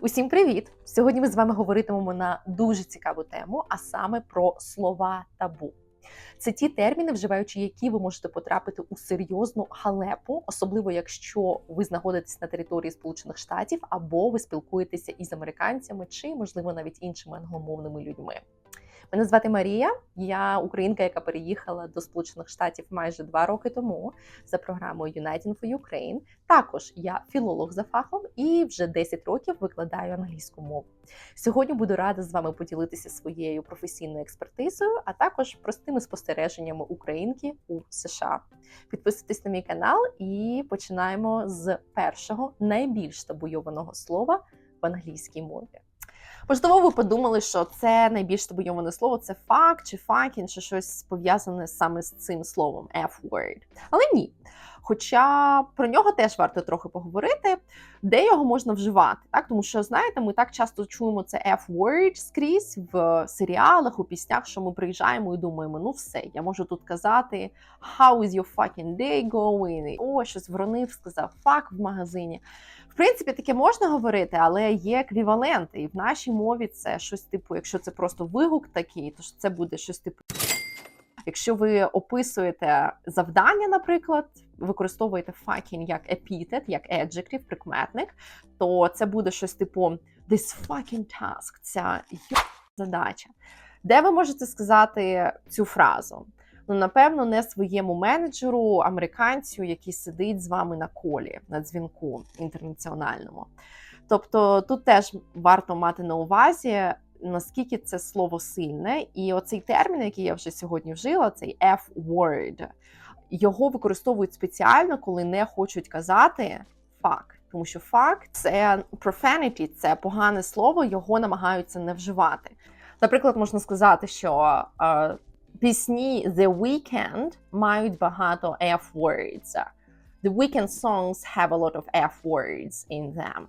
Усім привіт! Сьогодні ми з вами говоритимемо на дуже цікаву тему, а саме про слова табу. Це ті терміни, вживаючи які ви можете потрапити у серйозну халепу, особливо якщо ви знаходитесь на території Сполучених Штатів або ви спілкуєтеся із американцями чи, можливо, навіть іншими англомовними людьми. Мене звати Марія, я українка, яка переїхала до Сполучених Штатів майже два роки тому за програмою Uniting for Ukraine. Також я філолог за фахом і вже 10 років викладаю англійську мову. Сьогодні буду рада з вами поділитися своєю професійною експертизою, а також простими спостереженнями українки у США. Підписуйтесь на мій канал і починаємо з першого найбільш табуйованого слова в англійській мові. Можливо, ви подумали, що це найбільш табуйоване слово це факт чи fucking, чи щось пов'язане саме з цим словом F-word. Але ні. Хоча про нього теж варто трохи поговорити, де його можна вживати, так тому що знаєте, ми так часто чуємо це F-word скрізь в серіалах, у піснях, що ми приїжджаємо і думаємо, ну все, я можу тут казати How is your fucking day going? О, щось вронив, сказав fuck в магазині. В принципі, таке можна говорити, але є еквіваленти. І в нашій мові це щось типу, якщо це просто вигук такий, то це буде щось типу. Якщо ви описуєте завдання, наприклад, використовуєте fucking як epithet, як adjective, прикметник, то це буде щось типу this fucking task, ця задача. Де ви можете сказати цю фразу? Ну, напевно, не своєму менеджеру, американцю, який сидить з вами на колі, на дзвінку інтернаціональному. Тобто тут теж варто мати на увазі, наскільки це слово сильне, і оцей термін, який я вже сьогодні вжила, цей F-word, його використовують спеціально, коли не хочуть казати факт. Тому що факт це profanity, це погане слово, його намагаються не вживати. Наприклад, можна сказати, що е, пісні The Weeknd мають багато F-words. The Weeknd songs have a lot of F-words in them.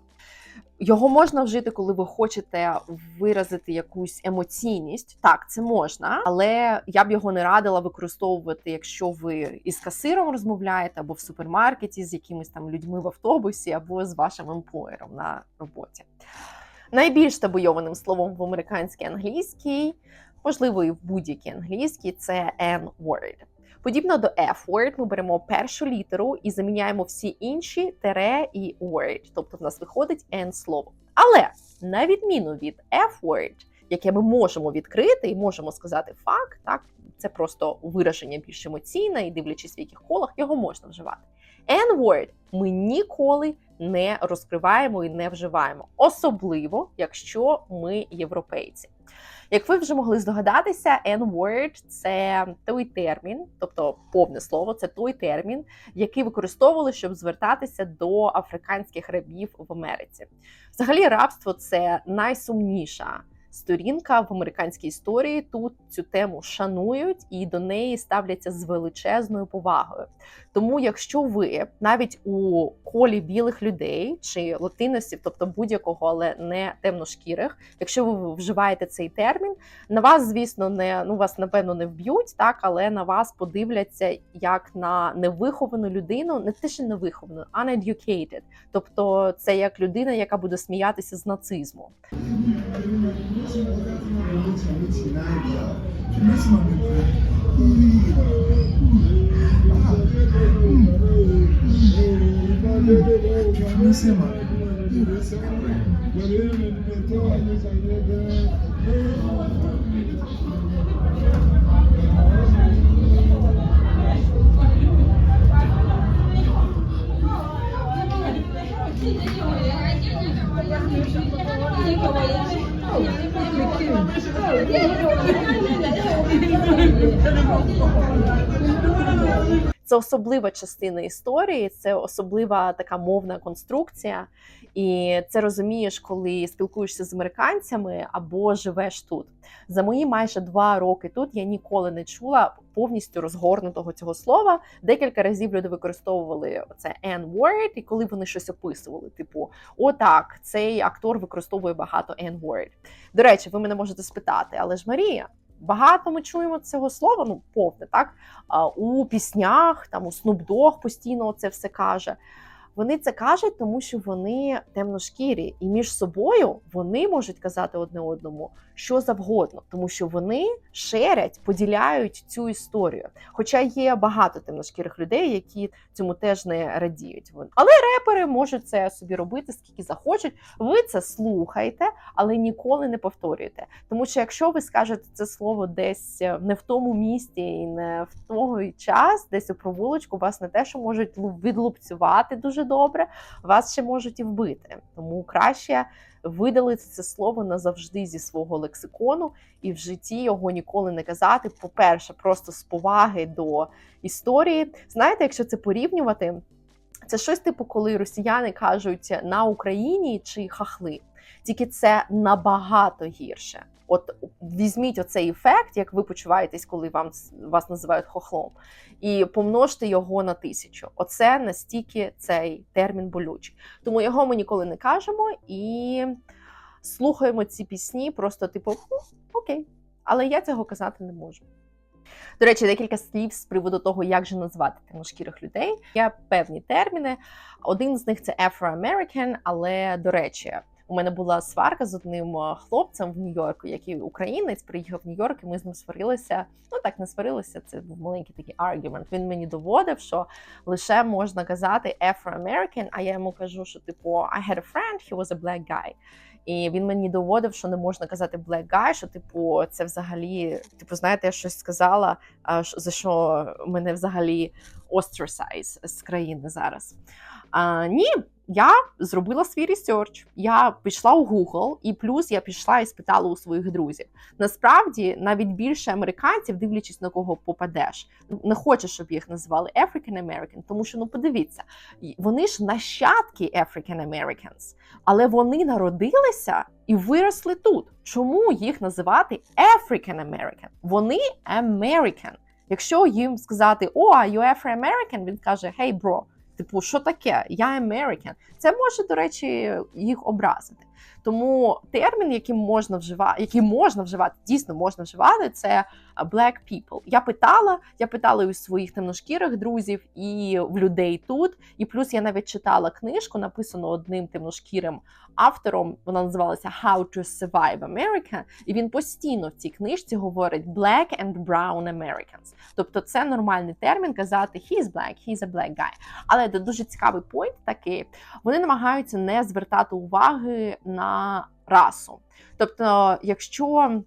Його можна вжити, коли ви хочете виразити якусь емоційність. Так, це можна, але я б його не радила використовувати, якщо ви із касиром розмовляєте, або в супермаркеті з якимись там людьми в автобусі, або з вашим емплоєром на роботі. Найбільш табуйованим словом в американській англійській, можливо, і в будь-якій англійській, це N-word. Подібно до F-word, ми беремо першу літеру і заміняємо всі інші тере і word. Тобто в нас виходить N-слово. Але на відміну від F-word, яке ми можемо відкрити і можемо сказати факт, так це просто вираження більш емоційне, і дивлячись в яких колах його можна вживати. N-word ми ніколи не розкриваємо і не вживаємо, особливо якщо ми європейці. Як ви вже могли здогадатися, N-word – це той термін, тобто повне слово, це той термін, який використовували, щоб звертатися до африканських рабів в Америці. Взагалі, рабство це найсумніша сторінка в американській історії. Тут цю тему шанують і до неї ставляться з величезною повагою. Тому, якщо ви навіть у колі білих людей чи латиносів, тобто будь-якого, але не темношкірих, якщо ви вживаєте цей термін, на вас, звісно, не ну вас напевно не вб'ють, так але на вас подивляться як на невиховану людину, не те, що невиховану, uneducated. Тобто, це як людина, яка буде сміятися з нацизму. 幸福的我们从亲爱的，没什么问题。嗯，啊，嗯，嗯，全部是嘛。Thank you. Oh, Це особлива частина історії, це особлива така мовна конструкція, і це розумієш, коли спілкуєшся з американцями або живеш тут. За мої майже два роки тут я ніколи не чула повністю розгорнутого цього слова. Декілька разів люди використовували це N-word, і коли вони щось описували, типу, о, так, цей актор використовує багато N-word. До речі, ви мене можете спитати, але ж Марія. Багато ми чуємо цього слова, ну повне так у піснях, там у Снупдог постійно це все каже. Вони це кажуть, тому що вони темношкірі, і між собою вони можуть казати одне одному що завгодно, тому що вони шерять, поділяють цю історію. Хоча є багато темношкірих людей, які цьому теж не радіють. Але репери можуть це собі робити скільки захочуть. Ви це слухайте, але ніколи не повторюйте. Тому що якщо ви скажете це слово десь е, не в тому місті і не в той час, десь у провулочку, вас не те, що можуть лу- відлупцювати дуже добре, вас ще можуть і вбити. Тому краще видалити це слово назавжди зі свого лексикону і в житті його ніколи не казати. По-перше, просто з поваги до історії. Знаєте, якщо це порівнювати, це щось типу, коли росіяни кажуть на Україні чи хахли. Тільки це набагато гірше. От візьміть оцей ефект, як ви почуваєтесь, коли вам вас називають хохлом, і помножте його на тисячу. Оце настільки цей термін болючий. Тому його ми ніколи не кажемо і слухаємо ці пісні, просто типу «Хм, окей. Але я цього казати не можу. До речі, декілька слів з приводу того, як же назвати темношкірих людей. Є певні терміни. Один з них це Afro-American, але до речі, у мене була сварка з одним е, хлопцем в Нью-Йорку, який українець приїхав в Нью-Йорк, і ми з ним сварилися. Ну так не сварилися. Це був маленький такий аргумент. Він мені доводив, що лише можна казати Afro-American, а я йому кажу, що типу I had a friend, he was a black guy. І він мені доводив, що не можна казати black guy, що типу це взагалі, типу, знаєте, я щось сказала, за що мене взагалі ostracize з країни зараз. А, ні, я зробила свій ресерч. Я пішла у Google, і плюс я пішла і спитала у своїх друзів. Насправді, навіть більше американців, дивлячись на кого попадеш, не хоче, щоб їх називали African American, тому що ну подивіться, вони ж нащадки African Americans, але вони народилися і виросли тут. Чому їх називати African American? Вони American. Якщо їм сказати О, are you Afro-American, він каже Hey, bro, Типу, що таке? Я American. Це може, до речі, їх образити. Тому термін, який можна вживати, який можна вживати, дійсно можна вживати, це black people. Я питала, я питала у своїх темношкірих друзів і в людей тут. І плюс я навіть читала книжку, написану одним темношкірим автором. Вона називалася How to Survive America. І він постійно в цій книжці говорить black and brown Americans. Тобто це нормальний термін казати he's black, he's a black guy. Але дуже цікавий пойнт такий. Вони намагаються не звертати уваги на расу. Тобто, якщо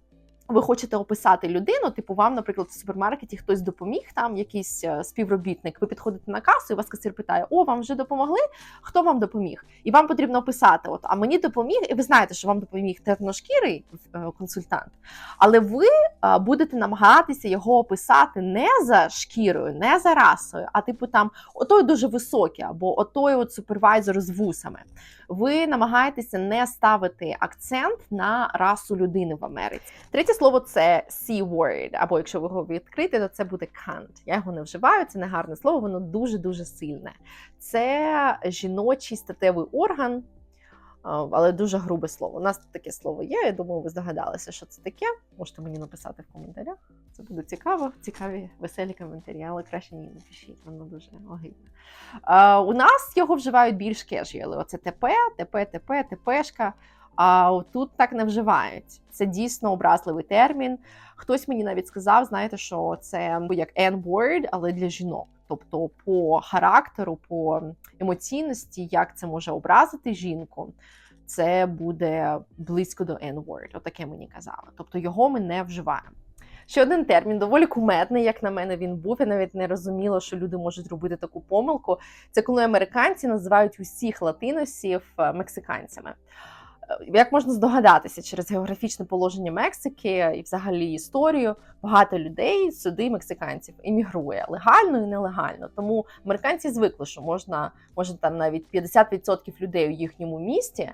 ви хочете описати людину, типу вам, наприклад, в супермаркеті хтось допоміг, там якийсь е, співробітник, ви підходите на касу, і вас касир питає: О, вам вже допомогли? Хто вам допоміг? І вам потрібно описати: от, а мені допоміг, і ви знаєте, що вам допоміг темношкірий е, консультант, але ви е, будете намагатися його описати не за шкірою, не за расою, а типу там отой дуже високий, або отой от супервайзер з вусами. Ви намагаєтеся не ставити акцент на расу людини в Америці. Третє слово це C-word, або якщо ви його відкрите, то це буде cunt. Я його не вживаю, це не гарне слово, воно дуже дуже сильне. Це жіночий статевий орган. Але дуже грубе слово. У нас таке слово є. Я думаю, ви здогадалися, що це таке. Можете мені написати в коментарях. Це буде цікаво, цікаві, веселі коментарі, але краще ні, не пишіть, воно дуже огидне. У нас його вживають більш кежуали. Оце ТП, ТП, ТП, ТПшка. А тут так не вживають. Це дійсно образливий термін. Хтось мені навіть сказав, знаєте, що це як N-word, але для жінок. Тобто, по характеру, по емоційності, як це може образити жінку, це буде близько до N-word. Отаке мені казали. Тобто його ми не вживаємо. Ще один термін, доволі кумедний, як на мене, він був. Я навіть не розуміла, що люди можуть робити таку помилку. Це коли американці називають усіх латиносів е, мексиканцями. Як можна здогадатися, через географічне положення Мексики і взагалі історію багато людей сюди мексиканців іммігрує легально і нелегально. Тому американці звикли, що можна може там навіть 50% людей у їхньому місті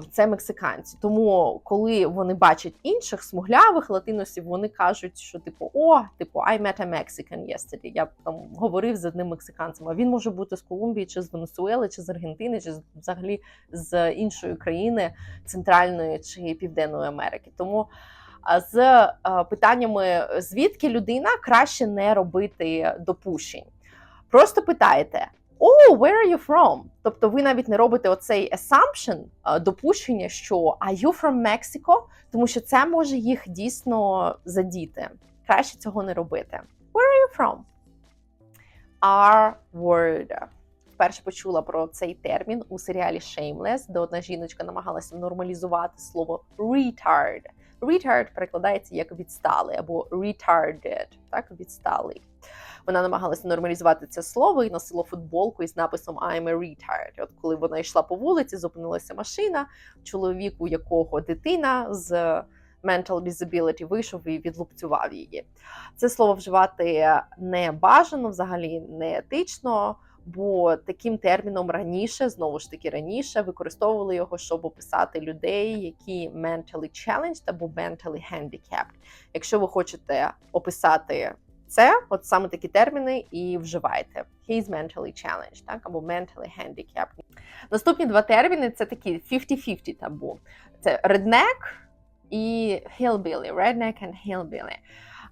це мексиканці. Тому коли вони бачать інших смуглявих латиносів, вони кажуть, що типу, о, типу, I met a Mexican yesterday. Я там говорив з одним мексиканцем. А він може бути з Колумбії, чи з Венесуели, чи з Аргентини, чи взагалі з іншої країни Центральної чи Південної Америки. Тому з питаннями, звідки людина краще не робити допущень. Просто питаєте: Oh, where are you from? Тобто ви навіть не робите оцей assumption, е, допущення, що are you from Mexico? Тому що це може їх дійсно задіти. Краще цього не робити. Where are you from? R word. Вперше почула про цей термін у серіалі Shameless, де одна жіночка намагалася нормалізувати слово retard. Retard перекладається як відсталий або retarded, так відсталий. Вона намагалася нормалізувати це слово і носила футболку із написом I'm a retard. От коли вона йшла по вулиці, зупинилася машина, чоловік, у якого дитина з mental disability вийшов і відлупцював її. Це слово вживати не бажано, взагалі не етично. Бо таким терміном раніше, знову ж таки, раніше використовували його, щоб описати людей, які mentally challenged або mentally handicapped. Якщо ви хочете описати це, от саме такі терміни і вживайте. He's mentally challenged, так, або mentally handicapped. Наступні два терміни це такі 50-50 табу. Це redneck і hillbilly. Redneck and hillbilly.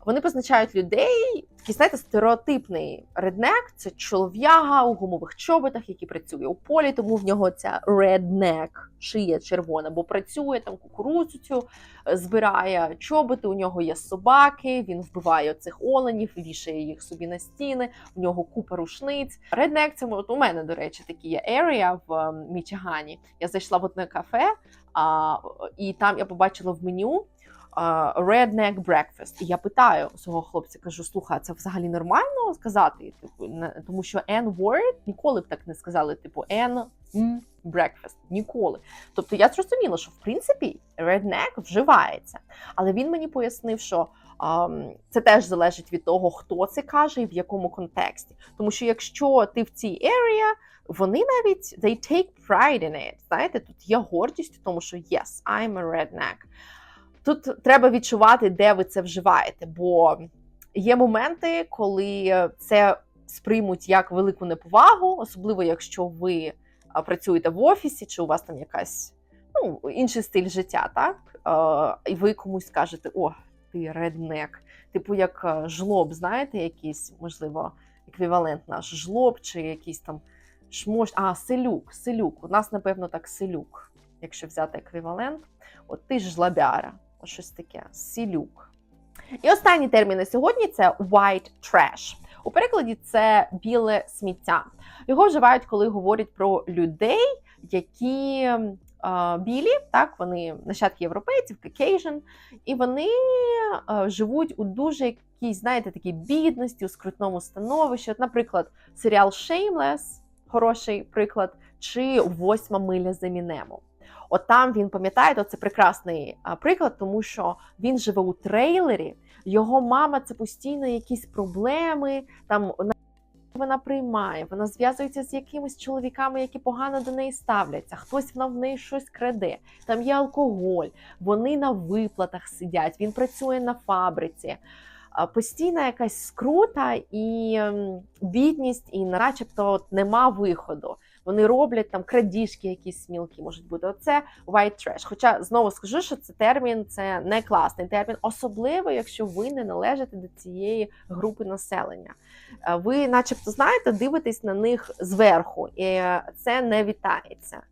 Вони позначають людей, такий, знаєте, стереотипний реднек це чолов'яга у гумових чоботах, який працює у полі, тому в нього ця redneck, шия червона, бо працює там кукурудзу цю е, збирає чоботи. У нього є собаки, він вбиває цих оленів, вішає їх собі на стіни. У нього купа рушниць. Redneck – це от у мене, до речі, такі є area в ем, Мічигані. Я зайшла в одне кафе, а, і там я побачила в меню redneck breakfast. І я питаю свого хлопця, кажу: слухай, це взагалі нормально сказати? Типу, тому що N-word ніколи б так не сказали, типу N breakfast. Ніколи. Тобто я зрозуміла, що в принципі redneck вживається. Але він мені пояснив, що ам, це теж залежить від того, хто це каже і в якому контексті. Тому що якщо ти в цій area, вони навіть they take pride in it. Знаєте, тут є гордість в тому, що yes, I'm a redneck. Тут треба відчувати, де ви це вживаєте, бо є моменти, коли це сприймуть як велику неповагу, особливо якщо ви працюєте в офісі, чи у вас там якась ну, інший стиль життя, так? І ви комусь скажете, о, ти реднек, типу як жлоб, знаєте, якийсь, можливо, еквівалент наш жлоб, чи якийсь там шмош. А, селюк, селюк. У нас, напевно, так селюк, якщо взяти еквівалент. От ти ж жлобяра, щось таке, сілюк. І останній термін на сьогодні це white trash. У перекладі це біле сміття. Його вживають, коли говорять про людей, які е, білі, так вони нащадки європейців, Caucasian, і вони е, живуть у дуже якійсь, знаєте, такій бідності, у скрутному становищі. От, наприклад, серіал Shameless, хороший приклад, чи восьма миля за Мінемом. От там він пам'ятаєте, це прекрасний приклад, тому що він живе у трейлері. Його мама це постійно якісь проблеми. Там вона приймає, вона зв'язується з якимись чоловіками, які погано до неї ставляться. Хтось вона в неї щось краде. Там є алкоголь, вони на виплатах сидять. Він працює на фабриці. Постійна якась скрута і ем, бідність, і начебто нема виходу. Вони роблять там крадіжки, якісь смілки можуть бути. Оце white trash. Хоча знову скажу, що це термін це не класний термін, особливо якщо ви не належите до цієї групи населення. Е, Ви, начебто, знаєте, дивитесь на них зверху, і це не вітається.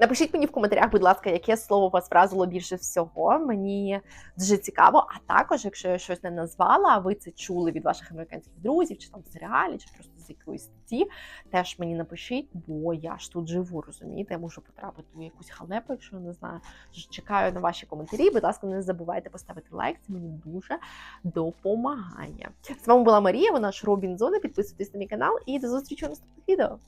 Напишіть мені в коментарях, будь ласка, яке слово вас вразило більше всього. Мені дуже цікаво. А також, якщо я щось не назвала, а ви це чули від ваших американських друзів, чи там в серіалі, чи просто з якоїсь статті, теж мені напишіть, бо я ж тут живу, розумієте, я можу потрапити у якусь халепу, якщо не знаю. Чекаю на ваші коментарі. Будь ласка, не забувайте поставити лайк, це мені дуже допомагає. З вами була Марія, вона ж Робінзона. Підписуйтесь на мій канал і до зустрічі у наступних відео.